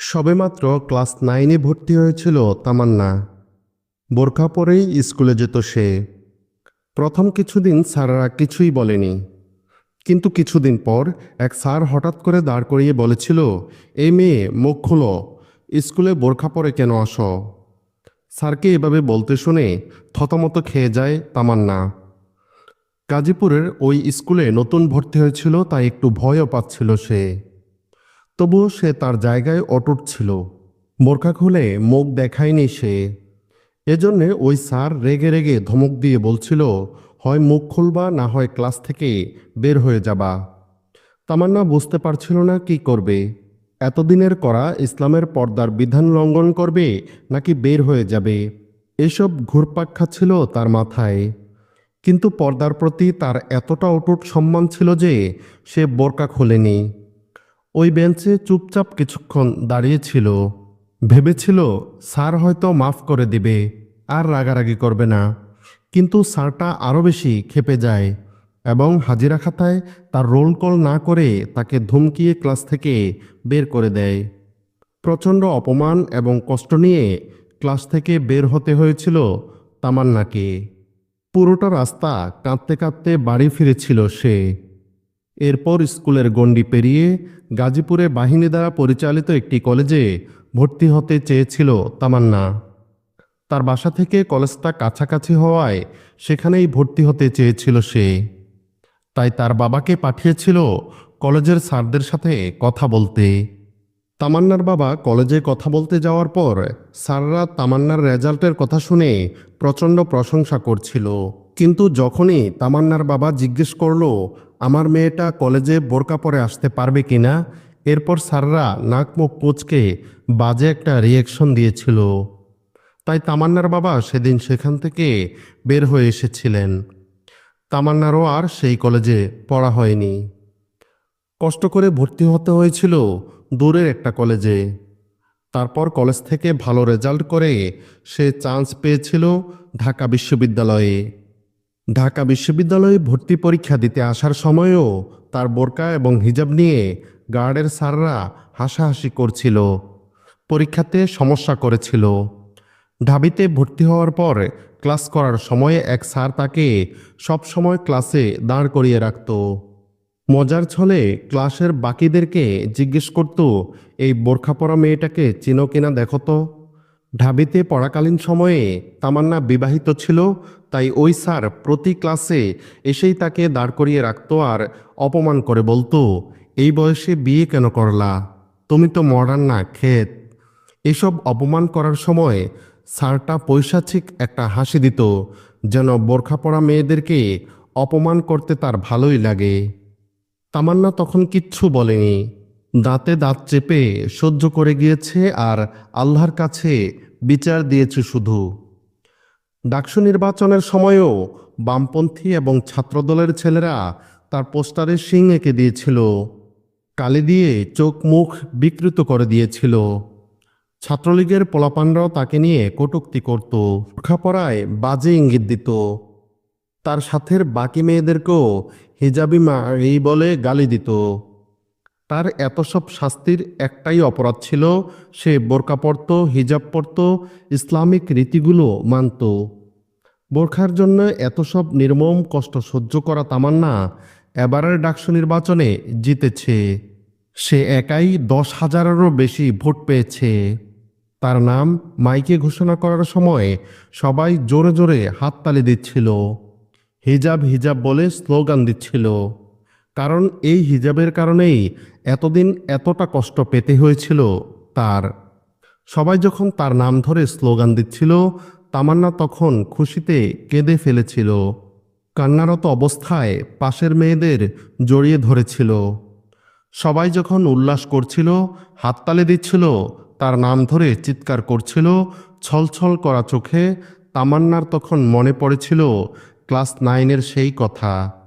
সবেমাত্র ক্লাস নাইনে ভর্তি হয়েছিল তামান্না। বোরখা পরেই স্কুলে যেত সে। প্রথম কিছুদিন স্যাররা কিছুই বলেনি। কিন্তু কিছুদিন পর এক স্যার হঠাৎ করে দাঁড় করিয়ে বলেছিল এই মেয়ে, মুখ খুলো, স্কুলে বোরখা পরে কেন আসো? স্যারকে এভাবে বলতে শুনে থতমত খেয়ে যায় তামান্না। গাজীপুরের ওই স্কুলে নতুন ভর্তি হয়েছিল, তাই একটু ভয়ও পাচ্ছিল সে। তবুও সে তার জায়গায় অটুট ছিল। বোরখা খুলে মুখ দেখায়নি সে। এজন্যে ওই স্যার রেগে রেগে ধমক দিয়ে বলছিল, হয় মুখ খুলবা, না হয় ক্লাস থেকে বের হয়ে যাবা। তামান্না বুঝতে পারছিল না কি করবে। এতদিনের করা ইসলামের পর্দার বিধান লঙ্ঘন করবে, নাকি বের হয়ে যাবে? এসব ঘুরপাক খাচ্ছিল তার মাথায়। কিন্তু পর্দার প্রতি তার এতটা অটুট সম্মান ছিল যে সে বোরকা খোলেনি। ওই বেঞ্চে চুপচাপ কিছুক্ষণ দাঁড়িয়েছিল ভেবেছিল, স্যার হয়তো মাফ করে দিবে, আর রাগারাগি করবে না। কিন্তু স্যারটা আরও বেশি খেপে যায় এবং হাজিরা খাতায় তার রোল কল না করে তাকে ধমকিয়ে ক্লাস থেকে বের করে দেয়। প্রচণ্ড অপমান এবং কষ্ট নিয়ে ক্লাস থেকে বের হতে হয়েছিল তামান্নাকে। পুরোটা রাস্তা কাঁদতে কাঁদতে বাড়ি ফিরেছিল সে। এরপর স্কুলের গণ্ডি পেরিয়ে গাজীপুরে বাহিনী দ্বারা পরিচালিত একটি কলেজে ভর্তি হতে চেয়েছিল তামান্না। তার বাসা থেকে কলেজটা কাছাকাছি হওয়ায় সেখানেই ভর্তি হতে চেয়েছিল সে। তাই তার বাবাকে পাঠিয়েছিল কলেজের স্যারদের সাথে কথা বলতে। তামান্নার বাবা কলেজে কথা বলতে যাওয়ার পর স্যাররা তামান্নার রেজাল্টের কথা শুনে প্রচণ্ড প্রশংসা করছিল। কিন্তু যখনই তামান্নার বাবা জিজ্ঞেস করল আমার মেয়েটা কলেজে বোরকা পরে আসতে পারবে কিনা? এরপর স্যাররা নাক মুখ কুচকে বাজে একটা রিয়েকশন দিয়েছিল। তাই তামান্নার বাবা সেদিন সেখান থেকে বের হয়ে এসেছিলেন। তামান্নারও আর সেই কলেজে পড়া হয়নি। কষ্ট করে ভর্তি হতে হয়েছিল দূরের একটা কলেজে। তারপর কলেজ থেকে ভালো রেজাল্ট করে সে চান্স পেয়েছিল ঢাকা বিশ্ববিদ্যালয়ে। ঢাকা বিশ্ববিদ্যালয়ে ভর্তি পরীক্ষা দিতে আসার সময়ও তার বোরকা এবং হিজাব নিয়ে গার্ডের স্যাররা হাসাহাসি করছিল, পরীক্ষাতে সমস্যা করেছিল। ঢাবিতে ভর্তি হওয়ার পর ক্লাস করার সময়ে এক স্যার তাকে সব সময় ক্লাসে দাঁড় করিয়ে রাখত। মজার ছলে ক্লাসের বাকিদেরকে জিজ্ঞেস করত, এই বোরখা পরা মেয়েটাকে চিনো কিনা দেখো তো? ঢাবিতে পড়াকালীন সময়ে তামান্না বিবাহিত ছিল, তাই ওই স্যার প্রতি ক্লাসে এসেই তাকে দাঁড় করিয়ে রাখত আর অপমান করে বলতো, এই বয়সে বিয়ে কেন করলা? তুমি তো মডার্ন না, ক্ষেত। এসব অপমান করার সময় স্যারটা পৈশাচিক একটা হাসি দিত, যেন বোরখা পরা মেয়েদেরকে অপমান করতে তার ভালোই লাগে। তামান্না তখন কিচ্ছু বলেনি। দাঁতে দাঁত চেপে সহ্য করে গিয়েছে আর আল্লাহর কাছে বিচার দিয়েছে শুধু। ডাকসু নির্বাচনের সময়ও বামপন্থী এবং ছাত্রদলের ছেলেরা তার পোস্টারে শিং এঁকে দিয়েছিল। কালি দিয়ে চোখ মুখ বিকৃত করে দিয়েছিল। ছাত্রলীগের পোলাপানরাও তাকে নিয়ে কটুক্তি করত। বোরখাপড়ায় বাজে ইঙ্গিত দিত। তার সাথের বাকি মেয়েদেরকেও হিজাবি মা এই বলে গালি দিত। তার এত সব শাস্তির একটাই অপরাধ ছিল, সে বোরকা পরত, হিজাব পরত, ইসলামিক রীতিগুলো মানত। বোরখার জন্য এত সব নির্মম কষ্ট সহ্য করা তামান্না এবারের ডাকসু নির্বাচনে জিতেছে। সে একাই দশ হাজারেরও বেশি ভোট পেয়েছে। তার নাম মাইকে ঘোষণা করার সময় সবাই জোরে জোরে হাততালি দিচ্ছিল। হিজাব হিজাব বলে স্লোগান দিচ্ছিল। কারণ এই হিজাবের কারণেই এতদিন এতটা কষ্ট পেতে হয়েছিল তার। সবাই যখন তার নাম ধরে স্লোগান দিচ্ছিল, তামান্না তখন খুশিতে কেঁদে ফেলেছিল। কান্নারত অবস্থায় পাশের মেয়েদের জড়িয়ে ধরেছিল। সবাই যখন উল্লাস করছিল, হাততালে দিচ্ছিল, তার নাম ধরে চিৎকার করছিল, ছলছল করা চোখে তামান্নার তখন মনে পড়েছিল, ক্লাস নাইনের সেই কথা।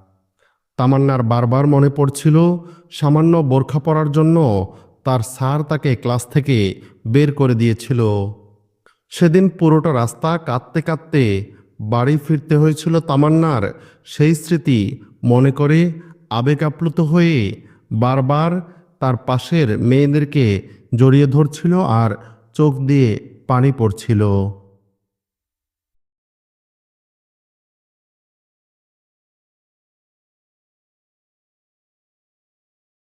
তামান্নার বারবার মনে পড়ছিল সামান্য বোরখা পরার জন্য তার স্যার তাকে ক্লাস থেকে বের করে দিয়েছিল। সেদিন পুরোটা রাস্তা কাঁদতে কাঁদতে বাড়ি ফিরতে হয়েছিল তামান্নার। সেই স্মৃতি মনে করে আবেগ আপ্লুত হয়ে বারবার তার পাশের মেয়েদেরকে জড়িয়ে ধরছিল আর চোখ দিয়ে পানি পড়ছিল।